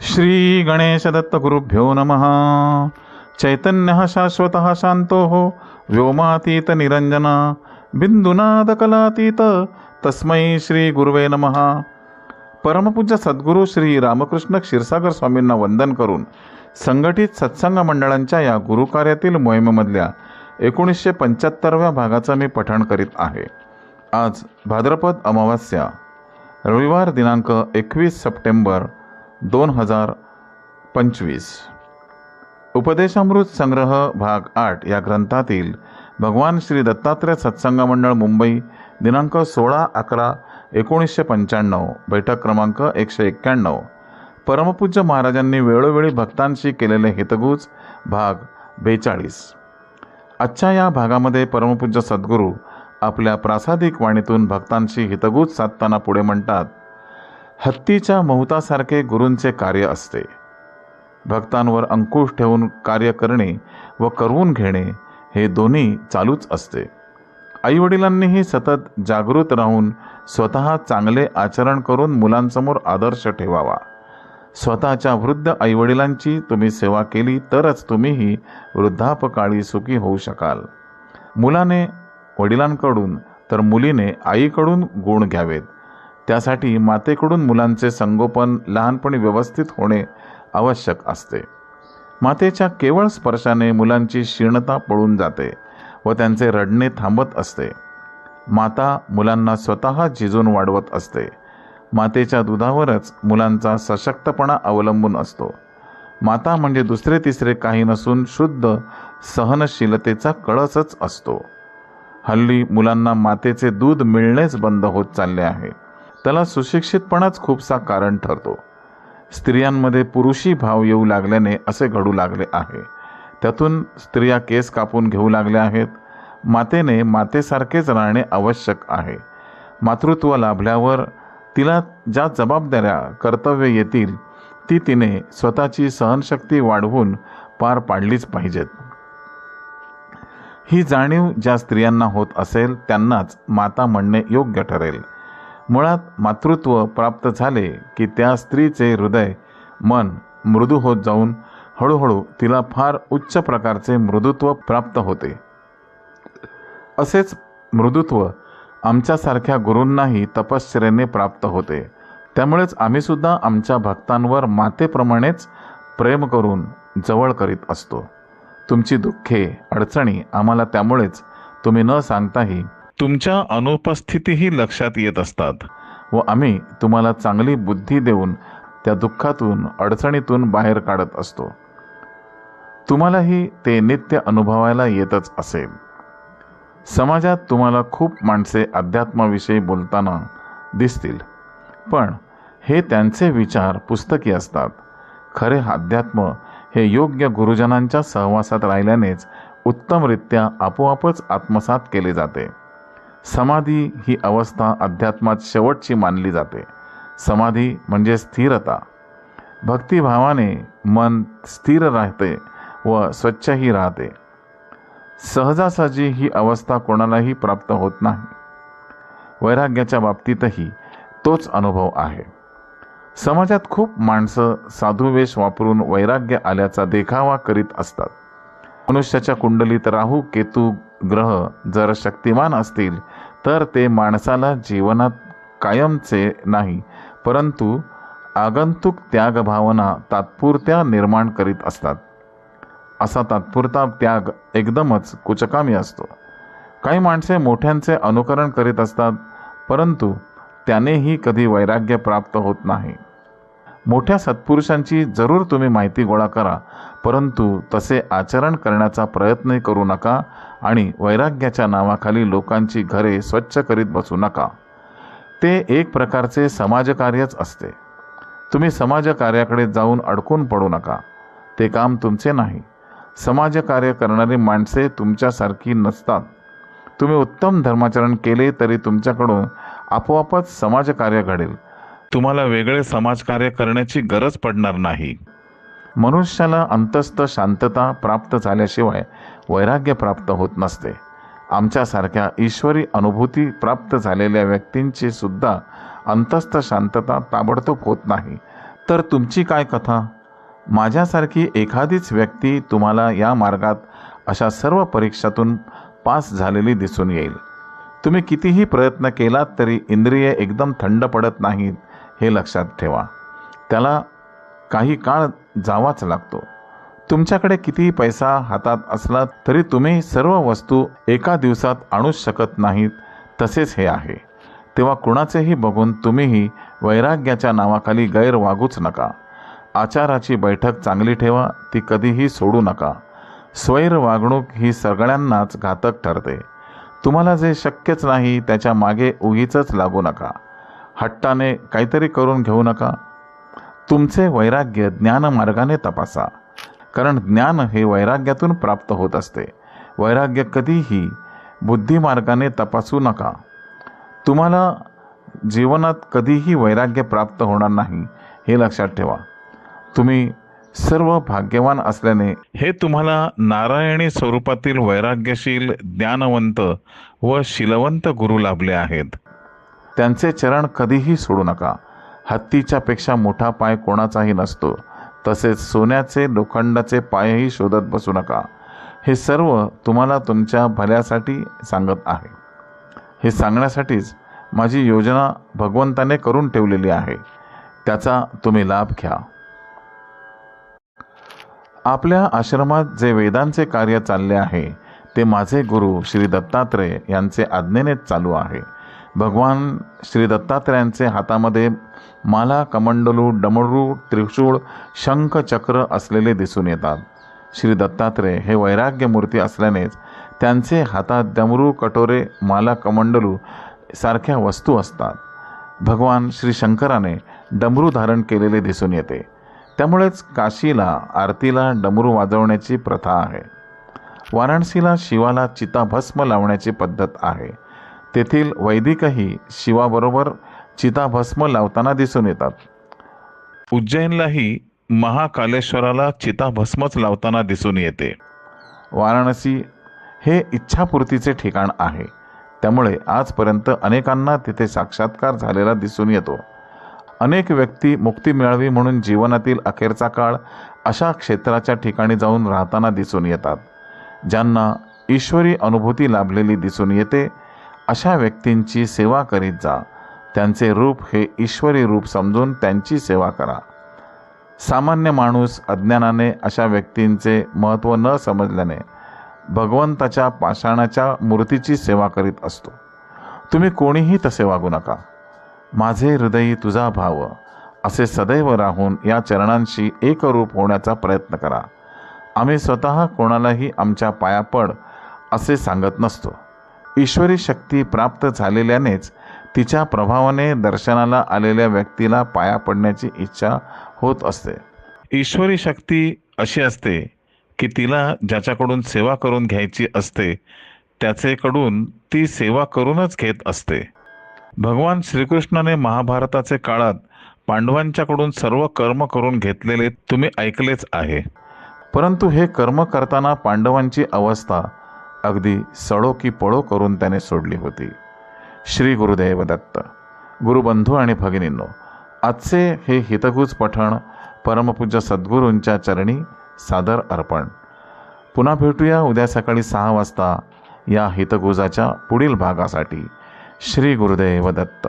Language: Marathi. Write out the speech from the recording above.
श्री गणेश दत्त गुरुभ्यो नमः। चैतन्य शाश्वत शांतो व्योमातीत निरंजन बिंदुनादकलातीत तस्मै श्री गुरुवे नमः। परमपूज्य सद्गुरू श्री रामकृष्ण क्षीरसागर स्वामींना वंदन करून संघटित सत्संग मंडळांच्या या गुरुकार्यातील मोहिमेमधल्या एकोणीसशे पंच्याहत्तरव्या भागाचं मी पठण करीत आहे. आज भाद्रपद अमावास्या रविवार दिनांक एकवीस सप्टेंबर दोन हजार पंचवीस. उपदेशामृत संग्रह भाग आठ या ग्रंथातील भगवान श्री दत्तात्रय सत्संग मंडळ मुंबई दिनांक सोळा अकरा एकोणीसशे पंच्याण्णव बैठक क्रमांक एकशे एक्क्याण्णव. परमपूज्य महाराजांनी वेळोवेळी भक्तांशी केलेले हितगुज भाग बेचाळीस. आजच्या या भागामध्ये परमपूज्य सद्गुरू आपल्या प्रासादिक वाणीतून भक्तांशी हितगुज साधताना पुढे म्हणतात हत्तीच्या महुतासारखे गुरूंचे कार्य असते. भक्तांवर अंकुश ठेवून कार्य करणे व करवून घेणे हे दोन्ही चालूच असते. आईवडिलांनीही सतत जागृत राहून स्वतः चांगले आचरण करून मुलांसमोर आदर्श ठेवावा. स्वतःच्या वृद्ध आईवडिलांची तुम्ही सेवा केली तरच तुम्हीही वृद्धापकाळी सुखी होऊ शकाल. मुलाने वडिलांकडून तर मुलीने आईकडून गुण घ्यावेत. त्यासाठी मातेकडून मुलांचे संगोपन लहानपणी व्यवस्थित होणे आवश्यक असते. मातेच्या केवळ स्पर्शाने मुलांची क्षीणता पळून जाते व त्यांचे रडणे थांबत असते. माता मुलांना स्वतः झिजून वाढवत असते. मातेच्या दुधावरच मुलांचा सशक्तपणा अवलंबून असतो. माता म्हणजे दुसरे तिसरे काही नसून शुद्ध सहनशीलतेचा कळसच असतो. हल्ली मुलांना मातेचे दूध मिळणेच बंद होत चालले आहे. त्याला सुशिक्षितपणाच खूपसा कारण ठरतो. स्त्रियांमध्ये पुरुषी भाव येऊ लागल्याने असे घडू लागले आहे. त्यातून स्त्रिया केस कापून घेऊ लागल्या आहेत. मातेने मातेसारखेच राहणे आवश्यक आहे. मातृत्व लाभल्यावर तिला ज्या जबाबदाऱ्या कर्तव्य येतील ती तिने स्वतःची सहनशक्ती वाढवून पार पाडलीच पाहिजेत. ही जाणीव ज्या स्त्रियांना होत असेल त्यांनाच माता म्हणणे योग्य ठरेल. मुळात मातृत्व प्राप्त झाले की त्या स्त्रीचे हृदय मन मृदू होत जाऊन हळूहळू तिला फार उच्च प्रकारचे मृदुत्व प्राप्त होते. असेच मृदुत्व आमच्यासारख्या गुरूंनाही तपश्चर्याने प्राप्त होते. त्यामुळेच आम्हीसुद्धा आमच्या भक्तांवर मातेप्रमाणेच प्रेम करून जवळ करीत असतो. तुमची दुःखे अडचणी आम्हाला त्यामुळेच तुम्ही न सांगताही तुमच्या अनुपस्थितीही लक्षात येत असतात व आम्ही तुम्हाला चांगली बुद्धी देऊन त्या दुःखातून अडचणीतून बाहेर काढत असतो. तुम्हालाही ते नित्य अनुभवायला येतच असेल समाजात तुम्हाला खूप माणसे अध्यात्माविषयी बोलताना दिसतील. पण हे त्यांचे विचार पुस्तकी असतात. खरे अध्यात्म हे योग्य गुरुजनांच्या सहवासात राहिल्यानेच उत्तमरित्या आपोआपच आत्मसात केले जाते. समाधी ही अवस्था अध्यात्मात शेवटची मानली जाते. समाधी म्हणजे स्थिरता. भक्तिभावाने मन स्थिर राहते व स्वच्छही राहते. सहजासहजी ही अवस्था कोणालाही प्राप्त होत नाही. वैराग्याच्या बाबतीतही तोच अनुभव आहे. समाजात खूप माणसं साधुवेश वापरून वैराग्य आल्याचा देखावा करीत असतात. मनुष्याच्या कुंडलीत राहू केतू ग्रह जर शक्तिमान असतील तर ते माणसाला जीवनात कायमचे नाही परंतु आगंतुक त्यागभावना तात्पुरत्या निर्माण करीत असतात. असा तात्पुरता त्याग एकदमच कुचकामी असतो. काही माणसे मोठ्यांचे अनुकरण करीत असतात परंतु त्यानेही कधी वैराग्य प्राप्त होत नाही. मोठ्या सत्पुरुषांची जरूर तुम्ही माहिती गोळा करा परंतु तसे आचरण करण्याचा प्रयत्न करू नका आणि वैराग्याच्या नावाखाली लोकांची घरे स्वच्छ करीत बसू नका. ते एक प्रकारचे समाजकार्यच असते. तुम्ही समाजकार्याकडे जाऊन अडकून पडू नका. ते काम तुमचे नाही. समाजकार्य करणारी माणसे तुमच्यासारखी नसतात. तुम्ही उत्तम धर्माचरण केले तरी तुमच्याकडून आपोआपच समाजकार्य घडेल. तुम्हाला वेगळे समाजकार्य करण्याची गरज पडणार नाही. मनुष्याला अंतस्थ शांतता प्राप्त झाल्याशिवाय वैराग्य प्राप्त होत नसते. आमच्यासारख्या ईश्वरी अनुभूती प्राप्त झालेल्या व्यक्तींची सुद्धा अंतस्थ शांतता ताबडतोब होत नाही. तर तुमची काय कथा? माझ्यासारखी एखादीच व्यक्ती तुम्हाला या मार्गात अशा सर्व परीक्षातून पास झालेली दिसून येईल. तुम्ही कितीही प्रयत्न केलात तरी इंद्रिये एकदम थंड पडत नाहीत हे लक्षात ठेवा. त्याला काही काळ जावाच लागतो. तुमच्याकडे कितीही पैसा हातात असला तरी तुम्ही सर्व वस्तू एका दिवसात आणूच शकत नाहीत. तसेच हे आहे. तेव्हा कुणाचेही बघून तुम्हीही वैराग्याच्या नावाखाली गैर वागूच नका. आचाराची बैठक चांगली ठेवा ती कधीही सोडू नका. स्वैर वागणूक ही सगळ्यांनाच घातक ठरते. तुम्हाला जे शक्यच नाही त्याच्यामागे उगीच लागू नका. हट्टाने काहीतरी करून घेऊ नका. तुमचे वैराग्य ज्ञानमार्गाने तपासा कारण ज्ञान हे वैराग्यातून प्राप्त होत असते. वैराग्य कधीही बुद्धिमार्गाने तपासू नका. तुम्हाला जीवनात कधीही वैराग्य प्राप्त होणार नाही हे लक्षात ठेवा. तुम्ही सर्व भाग्यवान असल्याने हे तुम्हाला नारायणी स्वरूपातील वैराग्यशील ज्ञानवंत व शीलवंत गुरु लाभले आहेत. त्यांचे चरण कधीही सोडू नका. हत्तीच्या पेक्षा मोठा पाय कोणाचाही नसतो. तसेच सोन्याचे लोखंडाचे पायही शोधत बसू नका. हे सर्व तुम्हाला तुमच्या भल्यासाठी सांगत आहे. हे सांगण्यासाठीच माझी योजना भगवंताने करून ठेवलेली आहे. त्याचा तुम्ही लाभ घ्या. आपल्या आश्रमात जे वेदांचे कार्य चालले आहे ते माझे गुरु श्री दत्तात्रेय यांचे आज्ञेनेच चालू आहे. भगवान श्री दत्तात्रयांचे हातामध्ये माला कमंडलू डमरू त्रिशूळ शंख चक्र असलेले दिसून येतात. श्री दत्तात्रेय हे वैराग्य मूर्ती असल्यानेच त्यांचे हातात डमरू कटोरे माला कमंडलू सारख्या वस्तू असतात. भगवान श्री शंकराने डमरू धारण केलेले दिसून येते. त्यामुळेच काशीला आरतीला डमरू वाजवण्याची प्रथा आहे. वाराणसीला शिवाला चिताभस्म लावण्याची पद्धत आहे. तेथील वैदिकही शिवाबरोबर चिताभस्म लावताना दिसून येतात. उज्जैनलाही महाकालेश्वराला चिताभस्मच लावताना दिसून येते. वाराणसी हे इच्छापूर्तीचे ठिकाण आहे. त्यामुळे आजपर्यंत अनेकांना तिथे साक्षात्कार झालेला दिसून येतो. अनेक व्यक्ती मुक्ती मिळावी म्हणून जीवनातील अखेरचा काळ अशा क्षेत्राच्या ठिकाणी जाऊन राहताना दिसून येतात. ज्यांना ईश्वरी अनुभूती लाभलेली दिसून येते अशा व्यक्तींची सेवा करीत जा. त्यांचे रूप हे ईश्वरी रूप समजून त्यांची सेवा करा. सामान्य माणूस अज्ञानाने अशा व्यक्तींचे महत्त्व न समजल्याने भगवंताच्या पाषाणाच्या मूर्तीची सेवा करीत असतो. तुम्ही कोणीही तसे वागू नका. माझे हृदय तुझा भाव. असे सदैव राहून या चरणांशी एकरूप होण्याचा प्रयत्न करा. आम्ही स्वतः कोणालाही आमच्या पायापड असे सांगत नसतो. ईश्वरी शक्ती प्राप्त झालेल्यानेच तिच्या प्रभावाने दर्शनाला आलेल्या व्यक्तीला पाया पडण्याची इच्छा होत असते. ईश्वरी शक्ती अशी असते की तिला ज्याच्याकडून सेवा करून घ्यायची असते त्याचेकडून ती सेवा करूनच घेत असते. भगवान श्रीकृष्णाने महाभारताचे काळात पांडवांच्याकडून सर्व कर्म करून घेतलेले तुम्ही ऐकलेच आहे. परंतु हे कर्म करताना पांडवांची अवस्था अगदी सडो की पळो करून त्याने सोडली होती. श्री गुरुदेव दत्त गुरुबंधू आणि भगिनींनो आजचे हे हितगुज पठण परमपूज्य सद्गुरूंच्या चरणी सादर अर्पण. पुन्हा भेटूया उद्या सकाळी सहा वाजता या हितगुजाच्या पुढील भागासाठी. श्री गुरुदेव दत्त.